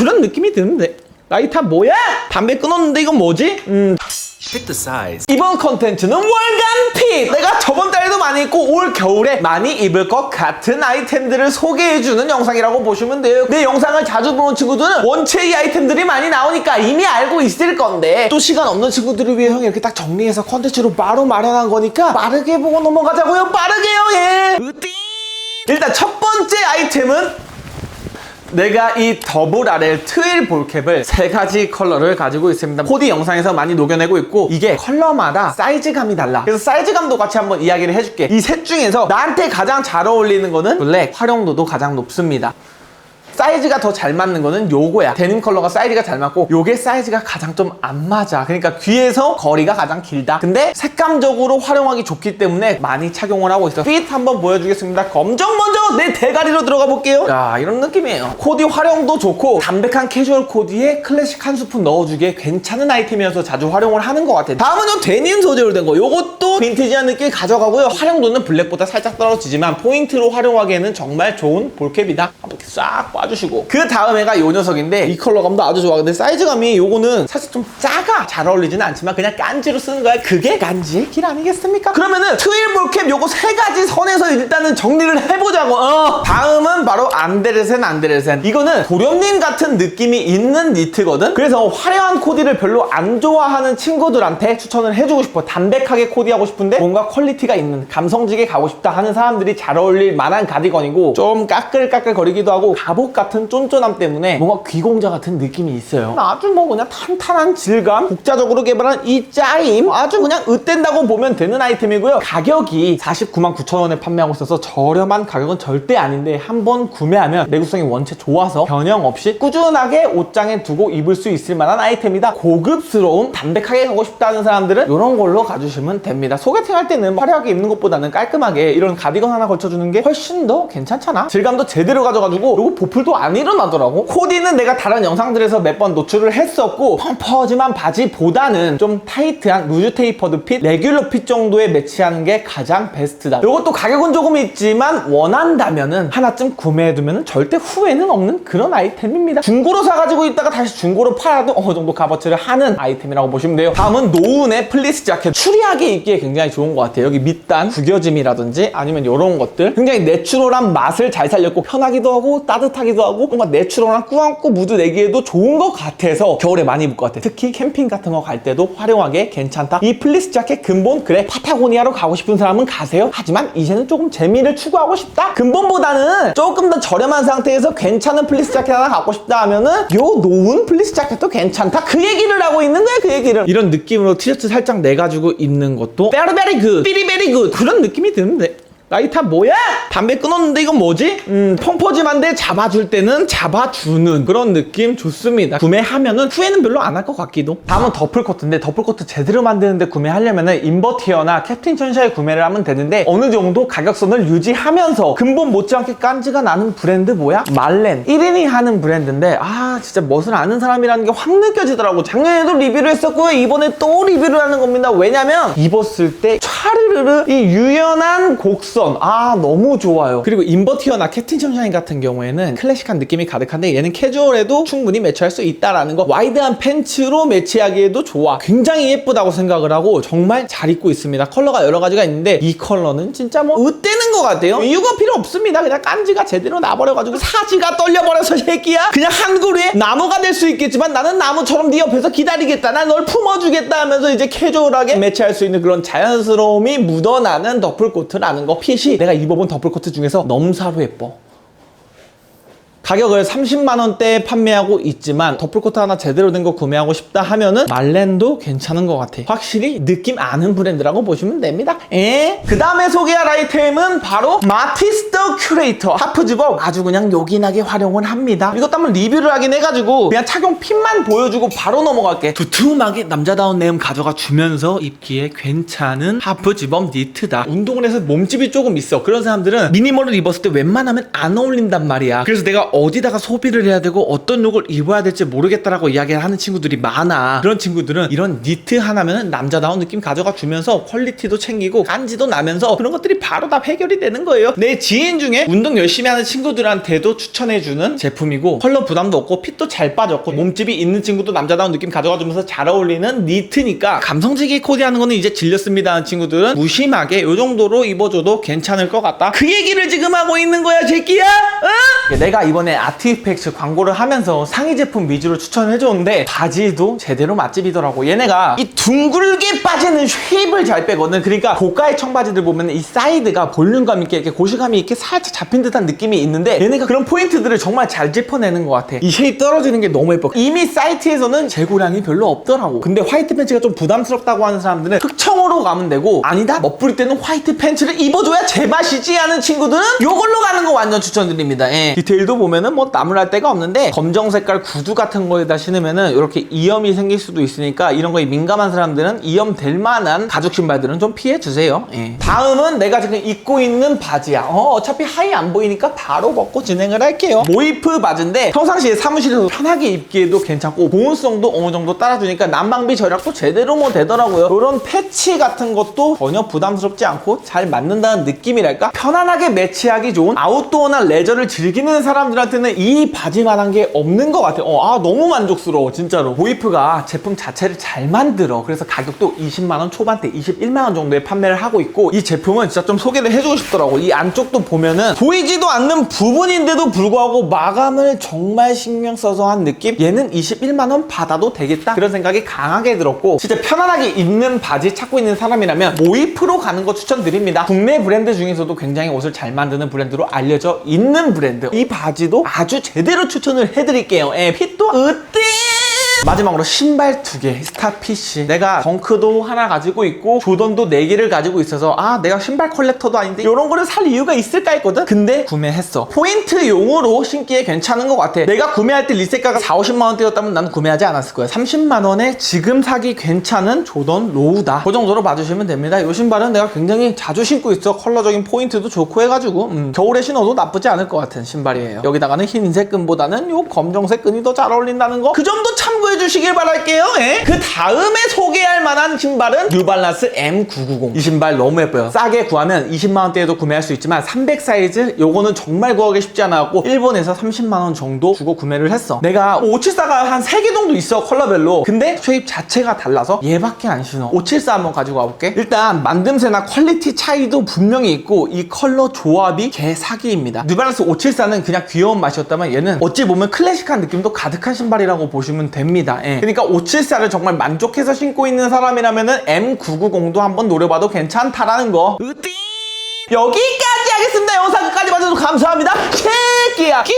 그런 느낌이 드는데 라이터 뭐야? 담배 끊었는데 이건 뭐지? 음 Pick the size. 이번 컨텐츠는 월간 픽! 내가 저번 달에도 많이 입고 올 겨울에 많이 입을 것 같은 아이템들을 소개해주는 영상이라고 보시면 돼요. 내 영상을 자주 보는 친구들은 원체 이 아이템들이 많이 나오니까 이미 알고 있을 건데 또 시간 없는 친구들을 위해 형이 이렇게 딱 정리해서 컨텐츠로 바로 마련한 거니까 빠르게 보고 넘어가자고요. 빠르게요, 예! 일단 첫 번째 아이템은 내가 이 더블 RL 트윌 볼캡을 세 가지 컬러를 가지고 있습니다. 코디 영상에서 많이 녹여내고 있고 이게 컬러마다 사이즈감이 달라. 그래서 사이즈감도 같이 한번 이야기를 해줄게. 이 셋 중에서 나한테 가장 잘 어울리는 거는 블랙, 활용도도 가장 높습니다. 사이즈가 더 잘 맞는 거는 요거야. 데님 컬러가 사이즈가 잘 맞고 요게 사이즈가 가장 좀 안 맞아. 그러니까 귀에서 거리가 가장 길다. 근데 색감적으로 활용하기 좋기 때문에 많이 착용을 하고 있어. 핏 한번 보여주겠습니다. 검정 먼저 내 대가리로 들어가 볼게요. 자, 이런 느낌이에요. 코디 활용도 좋고 담백한 캐주얼 코디에 클래식 한 스푼 넣어주기에 괜찮은 아이템이어서 자주 활용을 하는 것 같아요. 다음은 요 데님 소재로 된 거. 요것도 빈티지한 느낌 가져가고요. 활용도는 블랙보다 살짝 떨어지지만 포인트로 활용하기에는 정말 좋은 볼캡이다. 한번 이렇게 싹 봐 주시고. 그 다음에가 요 녀석인데 이 컬러감도 아주 좋아. 근데 사이즈감이 요거는 사실 좀 작아. 잘 어울리지는 않지만 그냥 깐지로 쓰는 거야. 그게 간지의 길 아니겠습니까? 그러면은 트윌 볼캡 요거 세 가지 선에서 일단은 정리를 해보자고. 어. 다음은 바로 안데르센 안데르센. 이거는 도련님 같은 느낌이 있는 니트거든. 그래서 화려한 코디를 별로 안 좋아하는 친구들한테 추천을 해주고 싶어. 담백하게 코디하고 싶은데 뭔가 퀄리티가 있는 감성지게 가고 싶다 하는 사람들이 잘 어울릴 만한 가디건이고 좀 까끌까끌 거리기도 하고 갑옷 같은 쫀쫀함 때문에 뭔가 귀공자 같은 느낌이 있어요. 아주 뭐 그냥 탄탄한 질감, 국자적으로 개발한 이 짜임 아주 그냥 으뗀다고 보면 되는 아이템이고요. 가격이 49만 9천 원에 판매하고 있어서 저렴한 가격은 절대 아닌데 한번 구매하면 내구성이 원체 좋아서 변형 없이 꾸준하게 옷장에 두고 입을 수 있을 만한 아이템이다. 고급스러운 담백하게 가고 싶다는 사람들은 이런 걸로 가주시면 됩니다. 소개팅 할 때는 화려하게 입는 것보다는 깔끔하게 이런 가디건 하나 걸쳐주는 게 훨씬 더 괜찮잖아. 질감도 제대로 가져가지고 이거 보풀 도 안 일어나더라고. 코디는 내가 다른 영상들에서 몇 번 노출을 했었고 펑퍼짐한 바지보다는 좀 타이트한 루즈 테이퍼드 핏, 레귤러 핏 정도에 매치하는 게 가장 베스트다. 이것도 가격은 조금 있지만 원한다면 은 하나쯤 구매해두면 절대 후회는 없는 그런 아이템입니다. 중고로 사가지고 있다가 다시 중고로 팔아도 어느 정도 값어치를 하는 아이템이라고 보시면 돼요. 다음은 노은의 플리스 자켓. 추리하게 입기에 굉장히 좋은 것 같아요. 여기 밑단, 구겨짐이라든지 아니면 이런 것들 굉장히 내추럴한 맛을 잘 살렸고 편하기도 하고 따뜻하 기도 하고 뭔가 내추럴한 꾸안꾸 무드 내기에도 좋은 것 같아서 겨울에 많이 입을 것 같아요. 특히 캠핑 같은 거 갈 때도 활용하기에 괜찮다. 이 플리스 자켓 근본 그래 파타고니아로 가고 싶은 사람은 가세요. 하지만 이제는 조금 재미를 추구하고 싶다. 근본보다는 조금 더 저렴한 상태에서 괜찮은 플리스 자켓 하나 갖고 싶다 하면은 요 노은 플리스 자켓도 괜찮다. 그 얘기를 하고 있는 거야 그 얘기를. 이런 느낌으로 티셔츠 살짝 내가지고 입는 것도 베리 베리 굿, 삐리 베리 굿 그런 느낌이 드는데. 라이터 뭐야? 담배 끊었는데 이건 뭐지? 음, 펑퍼짐한데 잡아줄 때는 잡아주는 그런 느낌 좋습니다. 구매하면은 후회는 별로 안 할 것 같기도. 다음은 더플코트인데 더플코트 제대로 만드는데 구매하려면은 인버티어나 캡틴 천샤에 구매를 하면 되는데 어느 정도 가격선을 유지하면서 근본 못지않게 깐지가 나는 브랜드 뭐야? 말렌 1인이 하는 브랜드인데 아 진짜 멋을 아는 사람이라는 게 확 느껴지더라고. 작년에도 리뷰를 했었고요. 이번에 또 리뷰를 하는 겁니다. 왜냐면 입었을 때 촤르르르 이 유연한 곡선. 아 너무 좋아요. 그리고 인버티어나 캡틴 션샤인 같은 경우에는 클래식한 느낌이 가득한데 얘는 캐주얼에도 충분히 매치할 수 있다라는 거. 와이드한 팬츠로 매치하기에도 좋아. 굉장히 예쁘다고 생각을 하고 정말 잘 입고 있습니다. 컬러가 여러 가지가 있는데 이 컬러는 진짜 뭐 으떼는 것 같아요. 이유가 필요 없습니다. 그냥 깐지가 제대로 나버려가지고 사지가 떨려버려서 새끼야. 그냥 한 그루에 나무가 될 수 있겠지만 나는 나무처럼 네 옆에서 기다리겠다. 난 널 품어주겠다 하면서 이제 캐주얼하게 매치할 수 있는 그런 자연스러움이 묻어나는 더플코트라는 거. 핏이 내가 입어본 더플코트 중에서 넘사로 예뻐 가격을 30만원대에 판매하고 있지만 더플코트 하나 제대로 된 거 구매하고 싶다 하면은 말렌도 괜찮은 것 같아. 확실히 느낌 아는 브랜드라고 보시면 됩니다. 에? 그 다음에 소개할 아이템은 바로 마티스터 큐레이터. 하프즈벅 아주 그냥 요긴하게 활용을 합니다. 이것도 한번 리뷰를 하긴 해가지고 그냥 착용 핏만 보여주고 바로 넘어갈게. 두툼하게 남자다운 내음 가져가 주면서 입기에 괜찮은 하프즈벅 니트다. 운동을 해서 몸집이 조금 있어. 그런 사람들은 미니멀을 입었을 때 웬만하면 안 어울린단 말이야. 그래서 내가 어디다가 소비를 해야 되고 어떤 룩을 입어야 될지 모르겠다라고 이야기를 하는 친구들이 많아. 그런 친구들은 이런 니트 하나면은 남자다운 느낌 가져가 주면서 퀄리티도 챙기고 간지도 나면서 그런 것들이 바로 다 해결이 되는 거예요. 내 지인 중에 운동 열심히 하는 친구들한테도 추천해주는 제품이고 컬러 부담도 없고 핏도 잘 빠졌고 몸집이 있는 친구도 남자다운 느낌 가져가 주면서 잘 어울리는 니트니까 감성지게 코디하는 거는 이제 질렸습니다 하는 친구들은 무심하게 요 정도로 입어줘도 괜찮을 것 같다. 그 얘기를 지금 하고 있는 거야 제끼야. 응? 내가 이번에 아티팩스 광고를 하면서 상의 제품 위주로 추천을 해줬는데 바지도 제대로 맛집이더라고. 얘네가 이 둥글게 빠지는 쉐입을 잘 빼거든. 그러니까 고가의 청바지들 보면 이 사이드가 볼륨감 있게 이렇게 고시감이 있게 살짝 잡힌 듯한 느낌이 있는데 얘네가 그런 포인트들을 정말 잘 짚어내는 것 같아. 이 쉐입 떨어지는 게 너무 예뻐. 이미 사이트에서는 재고량이 별로 없더라고. 근데 화이트 팬츠가 좀 부담스럽다고 하는 사람들은 흑청으로 가면 되고 아니다 멋부릴 때는 화이트 팬츠를 입어줘야 제맛이지 하는 친구들은 요걸로 가는 거 완전 추천드립니다. 예. 디테일도 보면은 뭐 나무랄 데가 없는데 검정 색깔 구두 같은 거에다 신으면은 이렇게 이염이 생길 수도 있으니까 이런 거에 민감한 사람들은 이염 될 만한 가죽 신발들은 좀 피해 주세요. 예. 다음은 내가 지금 입고 있는 바지야. 어, 어차피 하의 안 보이니까 바로 벗고 진행을 할게요. 모이프 바지인데 평상시에 사무실에서 편하게 입기에도 괜찮고 보온성도 어느 정도 따라주니까 난방비 절약도 제대로 뭐 되더라고요. 이런 패치 같은 것도 전혀 부담스럽지 않고 잘 맞는다는 느낌이랄까? 편안하게 매치하기 좋은 아웃도어나 레저를 즐기는 사람들한테는 이 바지만한 게 없는 것 같아요. 어, 아 너무 만족스러워 진짜로. 보이프가 제품 자체를 잘 만들어. 그래서 가격도 20만 원 초반대 21만 원 정도에 판매를 하고 있고 이 제품은 진짜 좀 소개를 해주고 싶더라고. 이 안쪽도 보면은 보이지도 않는 부분인데도 불구하고 마감을 정말 신경 써서 한 느낌? 얘는 21만 원 받아도 되겠다 그런 생각이 강하게 들었고 진짜 편안하게 입는 바지 찾고 있는 사람이라면 모이프로 가는 거 추천드립니다. 국내 브랜드 중에서도 굉장히 옷을 잘 만드는 브랜드로 알려져 있는 브랜드. 이 바지도 아주 제대로 추천을 해드릴게요. 예, 핏도 으띠! 마지막으로 신발 두 개, 스타피쉬. 내가 덩크도 하나 가지고 있고 조던도 네 개를 가지고 있어서 아 내가 신발 컬렉터도 아닌데 이런 거를 살 이유가 있을까 했거든. 근데 구매했어. 포인트용으로 신기에 괜찮은 것 같아. 내가 구매할 때 리셋가가 4, 50만 원대였다면 나는 구매하지 않았을 거야. 30만 원에 지금 사기 괜찮은 조던 로우다. 그 정도로 봐주시면 됩니다. 이 신발은 내가 굉장히 자주 신고 있어. 컬러적인 포인트도 좋고 해가지고 음, 겨울에 신어도 나쁘지 않을 것 같은 신발이에요. 여기다가는 흰색 끈보다는 요 검정색 끈이 더 잘 어울린다는 거. 그 점도 참고 해 주시길 바랄게요. 예? 그 다음에 소개할 만한 신발은 뉴발란스 M990. 이 신발 너무 예뻐요. 싸게 구하면 20만 원대에도 구매할 수 있지만 300 사이즈 요거는 정말 구하기 쉽지 않아갖고 일본에서 30만 원 정도 주고 구매를 했어. 내가 574가 한 3개 정도 있어 컬러별로. 근데 쉐입 자체가 달라서 얘밖에 안 신어. 574 한번 가지고 와볼게. 일단 만듦새나 퀄리티 차이도 분명히 있고 이 컬러 조합이 개 사기입니다. 뉴발란스 574는 그냥 귀여운 맛이었다면 얘는 어찌 보면 클래식한 느낌도 가득한 신발이라고 보시면 됩니다. 예. 그러니까 574를 정말 만족해서 신고 있는 사람이라면은 M990도 한번 노려봐도 괜찮다라는 거. 으띠! 여기까지 하겠습니다. 영상 끝까지 봐주셔서 감사합니다. 쉐끼야 큐!